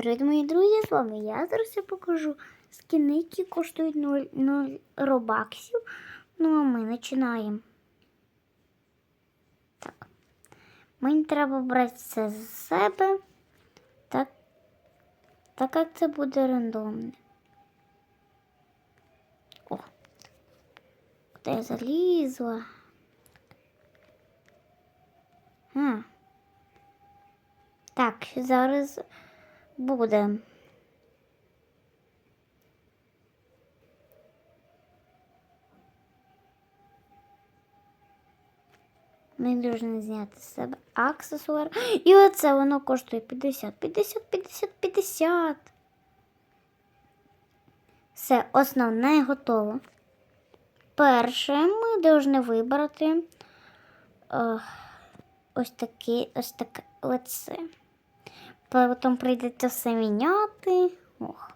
привіт, мої друзі! З вами я зараз я покажу скини, які коштують 0, 0 робаксів. Ну а ми починаємо. Так. Мені треба брати це з себе. Так, так як це буде рандомне. О! Куди я залізла? А. Так, зараз буде. Ми повинні зняти з себе аксесуар. І оце воно коштує 50, 50, 50, 50. Все, основне готово. Перше ми повинні вибрати е, ось таке, ось таке лице. Потім прийдеться все міняти. Ох.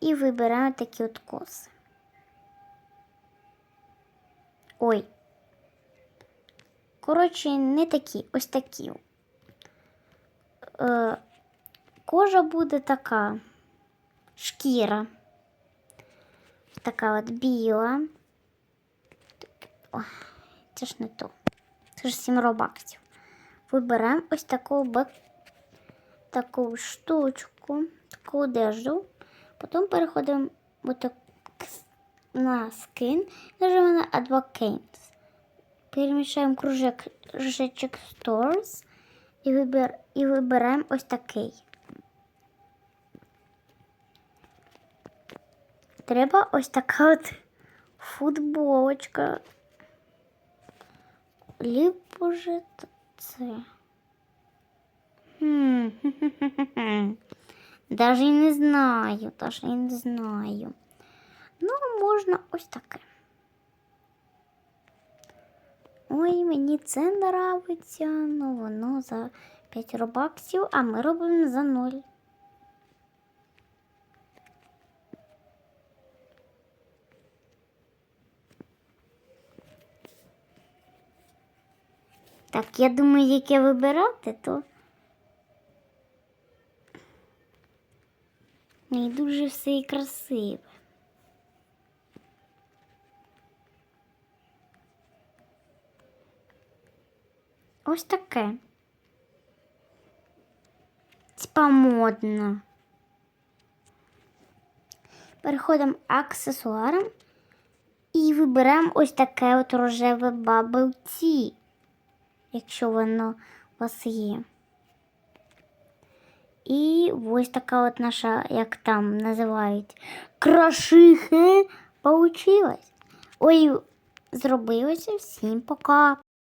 І вибираємо такі от коси. Ой. Коротше, не такі, ось такі. Е, кожа буде така шкіра. Така от біла. Ой, це ж не то. Це ж 7 робаксів. Виберемо ось таку таку штучку, таку одежду. Потім переходимо на скин, нажимаємо на Advocates. Перемішаємо кружок, кружечок Stores і, вибер, і вибираємо ось такий. Треба ось така от футболочка. Же це. Даже не знаю, даже не знаю. Ну, можна ось таке. Ой, мені це нравиться, ну воно за 5 робаксів, а ми робимо за 0. Так, я думаю, яке вибирати, то не дуже все і красиве. Ось таке. Типа модно. Переходимо аксесуаром і виберемо ось таке от рожеве Bubble Tea, якщо воно у вас є. І ось така от наша, як там називають, крашихи получилась. Ой, зробилося. Всім пока.